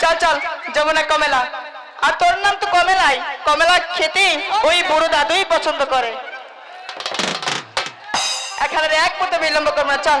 চল চল যমুনা কমেলা। আর তোর নাম তো কমেলাই। কমেলা খেতে ওই বুড়ো দাদুই পছন্দ করে। এখানে এক মতো বিলম্ব করব না চল।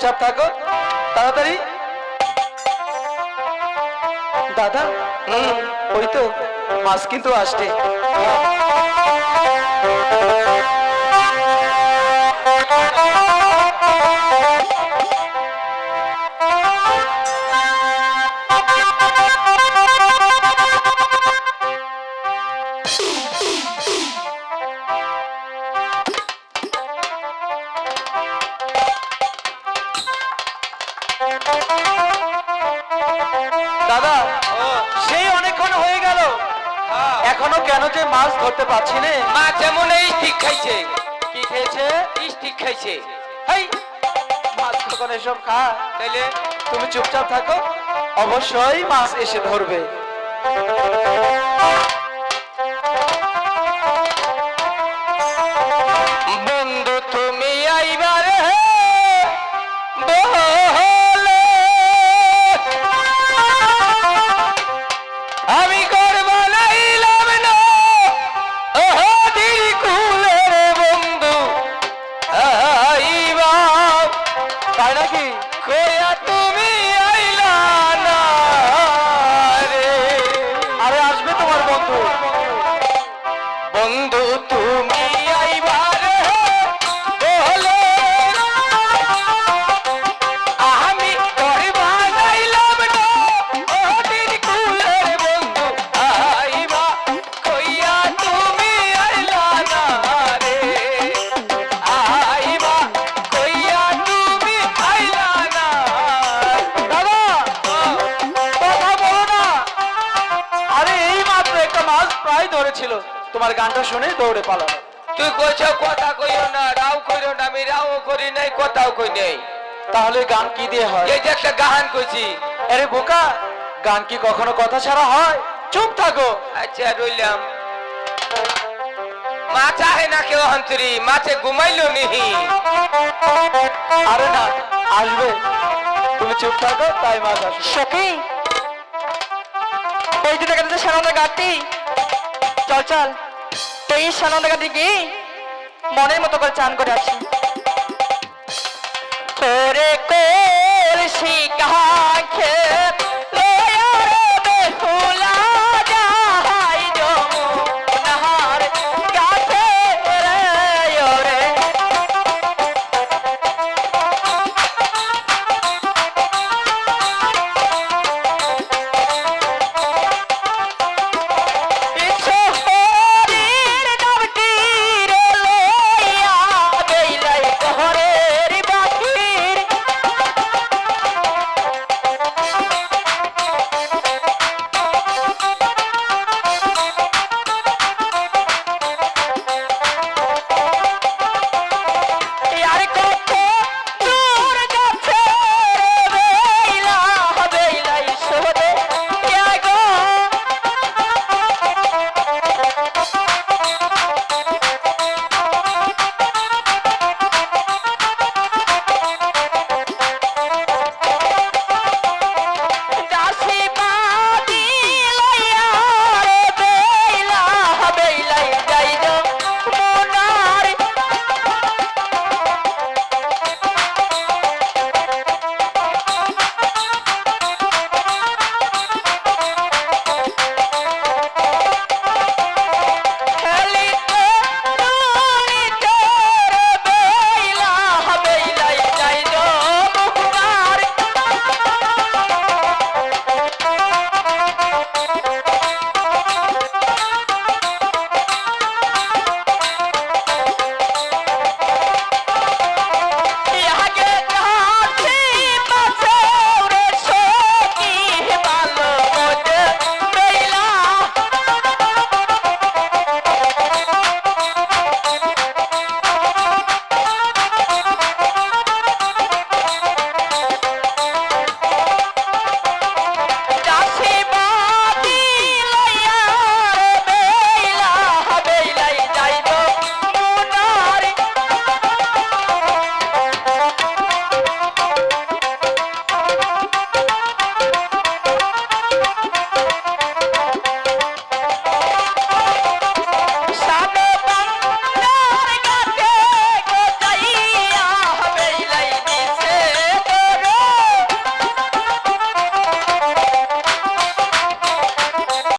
চুপচাপ থাকো। তাড়াতাড়ি। দাদা ওই তো মাছ কিন্তু আসছে। এখনও কেন যে মাছ ধরতে পারছি না মা যেমন এই ঠিক খাইছে। কি খেয়েছে? ঠিক খাইছে। হেই মাছ কখন এসব খা তাইলে তুমি চুপচাপ থাকো অবশ্যই মাছ এসে ধরবে। তুমি তোমার গানটা শুনে দৌড়ে পালালো তুই কইছ কথা কইও না রাও কইও না আমি রাও করি নাই কথাও কই নাই। তাহলে গান কি দিয়ে হয়? এই যে একটা গাহান কইছি। আরে বোকা গান কি কখনো কথা ছাড়া হয়? চুপ থাকো। আচ্ছা রইলাম। মাছ আহে না কেউ হন্তরি মাছে ঘুমাইলো নিহি। আরে না আসবে। তুমি চুপ থাকো তাই মাছ আসবে। সখী ওই যে দেখা যাচ্ছে সানন্দ চল চল। এই সানা ঘাটে গিয়ে মনের মতো করে চান করে আসি। তোরে কলসি কাছে